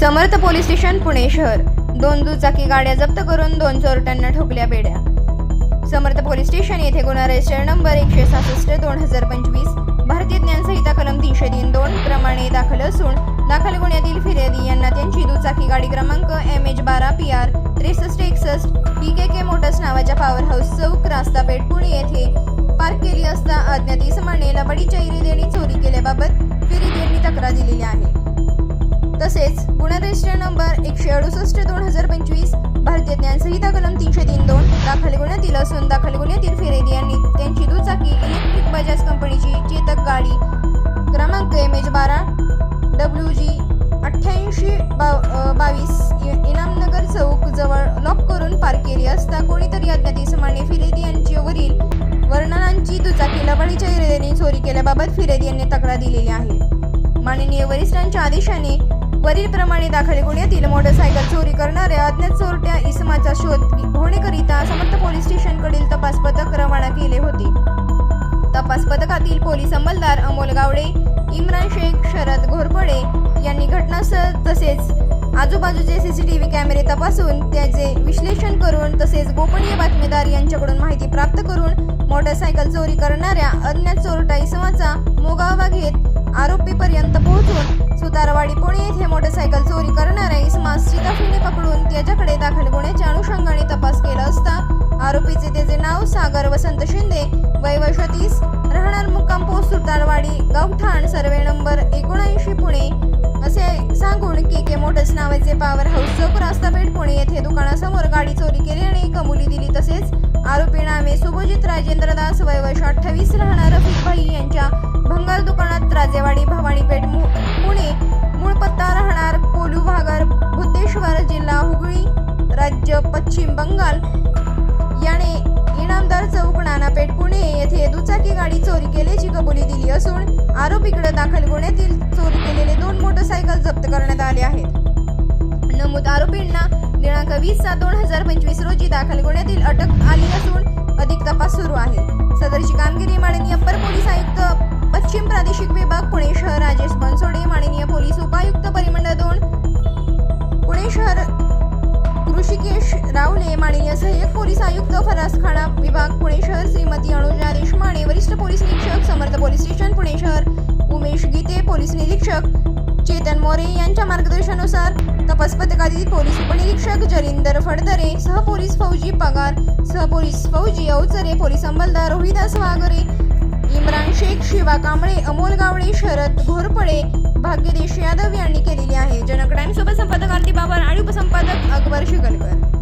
समर्थ police station Pune शहर. दोन दुचाकी गाड्या जप्त करून दोन चोरट्यांना ठोकल्या बेड्या. समर्थ पोलीस स्टेशन येथे गुन्हा रजिस्टर नंबर एकशे सहासष्ट दोन हजार पंचवीस भारतीय ज्ञानसंहिता कलम तीनशे तीन दोन प्रमाणे दाखल असून दाखल गुन्ह्यातील फिर्यादी यांना त्यांची दुचाकी गाडी क्रमांक एम एच बारा पी आर त्रेसष्ट एकसष्ट पी के के मोटर्स नावाच्या पॉवर हाऊस चौक रास्तापेठ पुणे येथे पार्क केली असता अज्ञात इसमाने लबडीच्या इरेदेणी चोरी केल्याबाबत फिर्यादी यांनी तक्रार दिलेली आहे. रजिस्टर नंबर एकशे अडुसष्ट दोन हजार पंचवीस. भारतीय ज्ञानसंहिता कलम तीनशे तीन दोन. दाखल गुन्ह्यातील असून दाखल गुन्ह्यातील फिरेदी यांनी त्यांची दुचाकी इलेक्ट्रिक बजाज कंपनीची चेतक गाडी क्रमांक एम एच बारा डब्ल्यू जी अठ्ठ्याऐंशी बा बावीस इनामनगर चौक जवळ लॉक करून पार्क केली असता कोणीतरी अज्ञात इसमाने फिर्यादी यांच्यावरील वर्णनांची दुचाकी लबाडीच्या इरेदेने चोरी केल्याबाबत फिरेदी यांनी तक्रार दिलेली आहे. माननीय वरिष्ठांच्या आदेशाने वरील प्रमाणे दाखल गुन्ह्यातील मोटरसायकल चोरी करणाऱ्या अज्ञात चोरट्या इसमाचा शोध होण्याकरिता समर्थ पोलीस स्टेशनकडील तपास पथक रवाना केले होते. तपास पथकातील पोलीस अंमलदार अमोल गावडे इम्रान शेख शरद घोरपडे यांनी घटनास्थळ तसेच आजूबाजूचे सीसीटीव्ही कॅमेरे तपासून त्याचे विश्लेषण करून तसेच गोपनीय बातमीदार यांच्याकडून माहिती प्राप्त करून मोटरसायकल चोरी करणाऱ्या अज्ञात चोरटा इसमाचा मोगावा घेत आरोपीपर्यंत पोहोचून सुतारवाडी पुणे येथे मोटरसायकल चोरी करणाऱ्या इसमास चिताफीने पकडून त्याच्याकडे दाखल गुन्ह्याच्या अनुषंगाने तपास केला असता आरोपीचे त्याचे नाव सागर वसंत शिंदे वय वर्ष तीस राहणार मुक्काम पोस्ट सुतारवाडी गावठाण सर्वे नंबर एकोणऐंशी पुणे. असे सांगून के के मोटर्स नावाचे पॉवर हाऊस चौक रास्तापेठ पुणे येथे दुकानासमोर गाडी चोरी केल्याने कबुली दिली तसेच अभिजित नामे राजेंद्र दास वय वर्ष अठ्ठावीस राहणार रफिक भाई यांच्या भंगार दुकानात राजेवाडी भवानीपेठ पुणे मूळ पत्ता राहणार कोलू भागर बुद्धेश्वर जिल्हा हुगळी राज्य पश्चिम बंगाल. याने इनामदार चौक नानापेठ पुणे येथे दुचाकी गाडी चोरी केल्याची कबुली दिली असून आरोपीकडे दाखल गुन्ह्यातील चोरी केलेले दोन मोटरसायकल जप्त करण्यात आले आहेत. नमूद आरोपींना दिनांक वीस सात दोन हजार पंचवीस रोजी दाखल गुन्ह्यातील अटक आली असून अधिक तपास सुरू आहे. सदरची कामगिरी माननीय अप्पर पोलीस आयुक्त पश्चिम प्रादेशिक विभाग पुणे शहर राजेश बनसोडे माननीय पोलीस उपायुक्त परिमंडळ दोन पुणे शहर ऋषिकेश रावले माननीय सहाय्यक पोलीस आयुक्त फराज खाना विभाग पुणे शहर श्रीमती अनुजा देशमाने वरिष्ठ पोलीस निरीक्षक समर्थ पोलीस स्टेशन पुणे शहर उमेश गीते पोलीस निरीक्षक चेतन मोरे यांच्या मार्गदर्शनानुसार तपास पथकातील पोलीस उपनिरीक्षक जलिंदर फडदरे सहपोलीस फौजी पगार सहपोलीस फौजी अवचरे पोलीस अंमलदार रोहिदास वागरे इम्रान शेख शिवा कांबळे अमोल गावडे शरद घोरपडे भाग्यदेश यादव यांनी केलेली आहे. जनक्राईम सोबत संपादक आरती बाबर आणि उपसंपादक अकबर शिकलकर